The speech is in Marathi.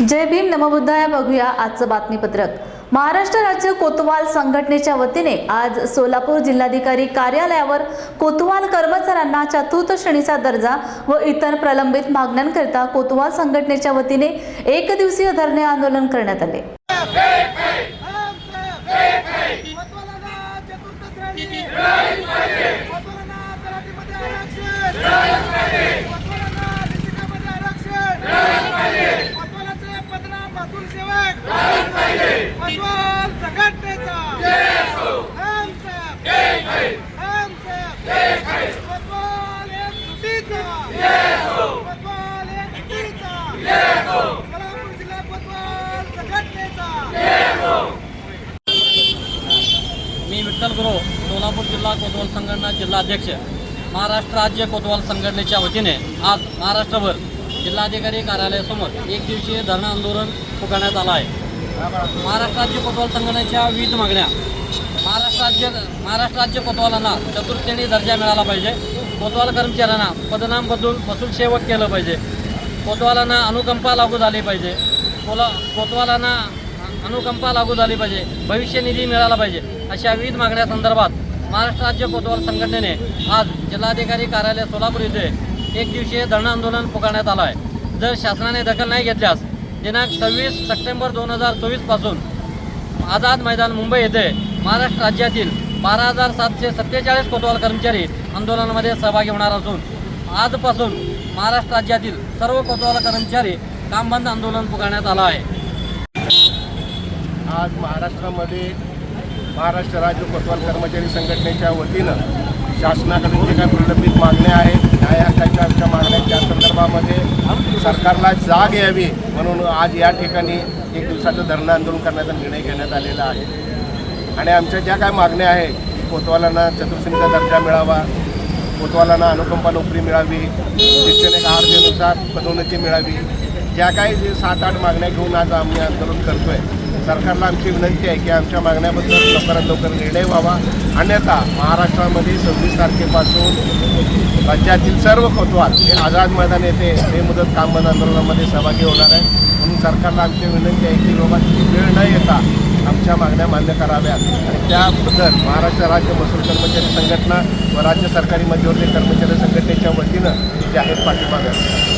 जय भीम नमबुद्धाय बघूया आजचं बातमीपत्रक. महाराष्ट्र राज्य कोतवाल संघटनेच्या वतीने आज सोलापूर जिल्हाधिकारी कार्यालयावर कोतवाल कर्मचाऱ्यांना चतुर्थ श्रेणीचा दर्जा व इतर प्रलंबित मागण्यांकरिता कोतवाल संघटनेच्या वतीने एक दिवसीय धरणे आंदोलन करण्यात आले. मी विठ्ठल गुरु सोलापूर जिल्हा कोतवाल संघटना जिल्हाध्यक्ष. महाराष्ट्र राज्य कोतवाल संघटनेच्या वतीने आज महाराष्ट्रभर जिल्हाधिकारी कार्यालयासमोर एक दिवसीय धरणं आंदोलन पुकारण्यात आलं आहे. महाराष्ट्र राज्य कोतवाल संघटनेच्या विविध मागण्या. महाराष्ट्र राज्य महाराष्ट्र राज्य कोतवालांना चतुर्थेणी दर्जा मिळाला पाहिजे. कोतवाल कर्मचाऱ्यांना पदनाम बदलून वसूल सेवक केलं पाहिजे. कोतवालांना अनुकंपा लागू झाली पाहिजे. कोला कोतवालांना अनुकंपा लागू झाली पाहिजे. भविष्य निधी मिळाला पाहिजे. अशा विविध मागण्या संदर्भात महाराष्ट्र राज्य कोतवाल संघटनेने आज जिल्हाधिकारी कार्यालय सोलापूर येथे एक दिवसीय धरणं आंदोलन पुकारण्यात आलं आहे जर शासनाने दखल नाही घेतल्यास दिनांक सव्वीस सप्टेंबर दोन हजार चोवीसपासून आझाद मैदान मुंबई येथे महाराष्ट्र राज्यातील बारा हजार सातशे सत्तेचाळीस कोतवाल कर्मचारी आंदोलनामध्ये सहभागी होणार असून आजपासून महाराष्ट्र राज्यातील सर्व कोतवाल कर्मचारी कामबंद आंदोलन पुकारण्यात आलं आहे. आज महाराष्ट्रामध्ये महाराष्ट्र राज्य कोतवाल कर्मचारी संघटनेच्या वतीनं शासनाकडून जे काही प्रलंबित मागण्या आहेत न्याय हक्काच्या आमच्या मागण्या त्या संदर्भामध्ये सरकारला जाग यावी म्हणून आज या ठिकाणी एक दिवसाचं धरणं आंदोलन करण्याचा निर्णय घेण्यात आलेला आहे. आणि आमच्या ज्या काय मागण्या आहेत कोतवालांना चतुर्श्रेणीचा दर्जा मिळावा कोतवालांना अनुकंपा नोकरी मिळावी शैक्षणिक आहारतेनुसार पदोन्नती मिळावी ज्या काही सात आठ मागण्या घेऊन आज आम्ही आंदोलन करतो आहे सरकारला आमची विनंती आहे की आमच्या मागण्याबद्दल लवकरात लवकर निर्णय व्हावा. अन्यथा महाराष्ट्रामध्ये सव्वीस तारखेपासून राज्यातील सर्व कोतवाल हे आझाद मैदान येथे बेमुदत काम बंद आंदोलनामध्ये सहभागी होणार आहे. म्हणून सरकारला आमची विनंती आहे की बाबा वेळ न येता आमच्या मागण्या मान्य कराव्यात. आणि त्याबद्दल महाराष्ट्र राज्य महसूल कर्मचारी संघटना व राज्य सरकारी मध्यवर्ती कर्मचारी संघटनेच्या वतीनं जाहीर पाठिंबा द्यावा